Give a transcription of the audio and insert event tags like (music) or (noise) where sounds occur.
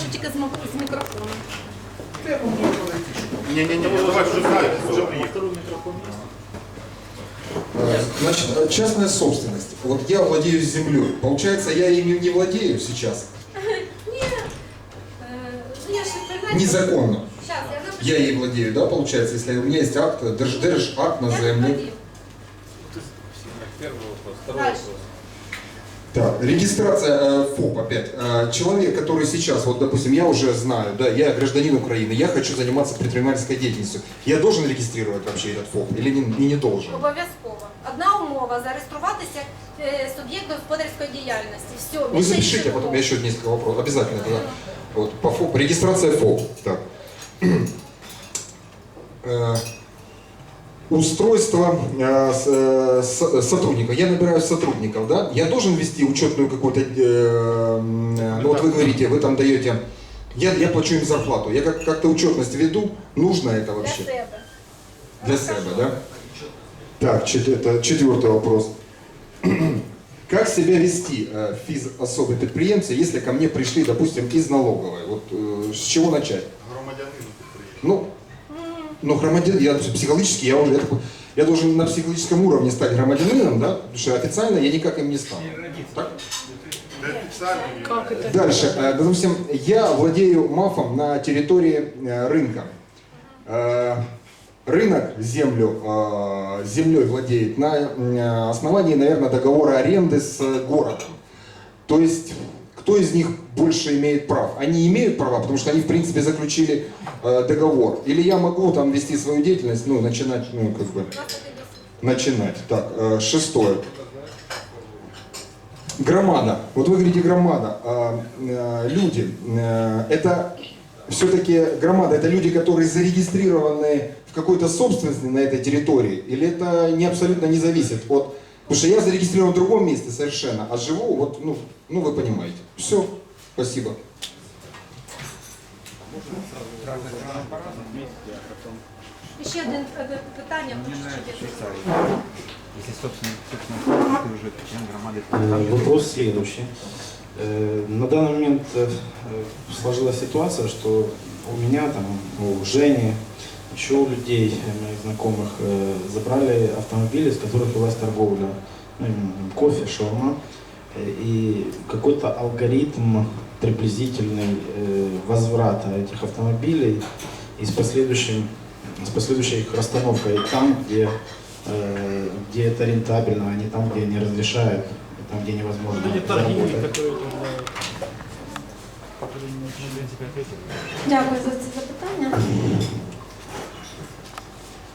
що тільки з мак- з мікрофоном. Не-не-не, давай уже знаете, уже приехали. Второй микрофон есть? Э, Значит, э, частная собственность. Вот я владею землей. Получается, я ими не владею сейчас. Ні. Е, Ну я ще пригадую. Незаконно. Щас, я напишу. Я ей владею, да, получается, если у меня есть акт, держ, держ акт на Я не землю. владію. Первый вопрос. Второй Дальше. вопрос. Так, регистрация э, ФОП опять. Э, человек, который сейчас, вот допустим, я уже знаю, да, я гражданин Украины, я хочу заниматься предпринимательской деятельностью. Я должен регистрировать вообще этот ФОП или не, и не должен? Обов'язково. Одна умова зареєструватися як е, суб'єкт господарської діяльності. Все, Вы більше запишите, а нічого. потом я еще несколько вопросов. Обязательно тогда. Вот, по ФОП. Регистрация ФОП. Так. (clears throat) Э, Устройство э, с- э, сотрудника. Я набираю сотрудников, да? Я должен вести учетную какую-то... э, э, ну вот вы говорите, вы там даете... Я, я плачу им зарплату. Я как- как-то учетность веду. Нужно это Для вообще? себе. Для себя, да? Так, чет- это четвертый вопрос. (clears throat) Как себя вести э, физ особой предприемцы, если ко мне пришли, допустим, из налоговой? Вот э, с чего начать? Громадянин. Ну, ну громадян, я психологически, я уже, я, такой- я должен на психологическом уровне стать громадянином, да? Потому что официально я никак им не стану. Так? Как это? Дальше, э, допустим, я владею МАФом на территории э, рынка. Э, Рынок землю, землей владеет на основании, наверное, договора аренды с городом. То есть, кто из них больше имеет прав? Они имеют права, потому что они, в принципе, заключили э, договор. Или я могу там вести свою деятельность, ну, начинать, ну, как бы, начинать. Так, э, шестое. Громада. Вот вы говорите громада. А, э, люди. э, Это все-таки громада, это люди, которые зарегистрированы в какой-то собственности на этой территории? Или это не абсолютно не зависит от... Потому что я зарегистрирован в другом месте совершенно, а живу, вот, ну, ну вы понимаете. Все, спасибо. І ще один е, питання. Если, собственно, собственно, ты уже член громады, Э, Вопрос следующий. Э, На данный момент э, сложилась ситуация, что у меня, там, у Жени, еще у людей, э, моих знакомых, э, забрали автомобили, с которых велась торговля, ну, кофе, шаурма, Э, и какой-то алгоритм приблизительный э, возврата этих автомобилей и с последующим с последующей их расстановкой там, где, э, где это рентабельно, а не там, где не разрешают, и там, где невозможно заработать. Дякую за це запитання.